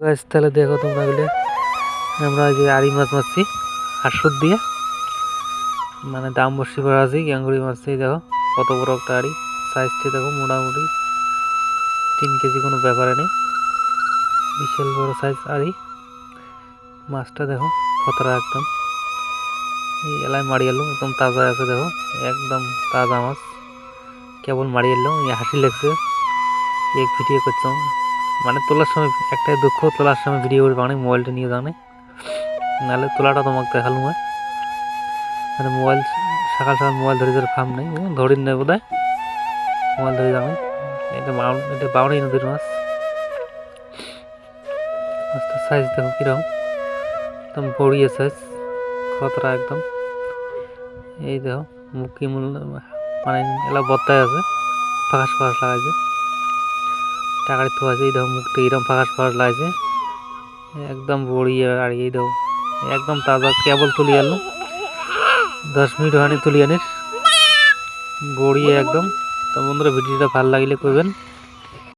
তাহলে দেখো তোমরা গেলে। আমরা যে আড়ি মাছ মারছি, হাসুর দিয়ে। মানে দাম বসি করা আছে গ্যাঙ্গুড়ি মাছটি দেখো, কত বড় একটা আড়ি। সাইজটি দেখো, মোটামুটি তিন কেজি কোনো ব্যাপারে নেই। বিশাল বড় সাইজ আড়ি। মাছটা দেখো, খতরা একদম। এই এলায় মারি এলো, একদম তাজা আছে দেখো, একদম তাজা মাছ। কেবল মারি এলো হাসি লাগছে। এক ভিডিও করছিলাম মানে তোলার সময় একটাই দুঃখ, তোলার সময় ভিডিও করে বানাই মোবাইলটা নিয়ে জানে নাহলে তোলাটা তোমাকে দেখালুম হয় মানে মোবাইল সকাল সকাল মোবাইল ধরে ধরে ফার্ম নেই। ধরিন নেই বোধ মোবাইল ধরে যাবে। এটা বাউন, এটা বাউনি নদীর মাছ। মাছটার সাইজ দেখো কীরকম। একদম বড়িয়ে সাইজ খতরা একদম। এই দেখো, মুখি মূল মানে এলা বত্তায় আছে। ফাঁকাশ ফাঁকাশ লাগাইছে। টাকার থু আছে, এই দেখো মুখটা এরকম ফাঁকাস ফাঁকাস লাগছে। একদম বড়িয়ে আর এই দেখো, একদম তাজা, কেবল তুলি আনলো। দশ মিনিট হয়নি তুলি আনিস বড়িয়ে একদম। তো বন্ধুরা, ভিডিওটা ভালো লাগলে করবেন।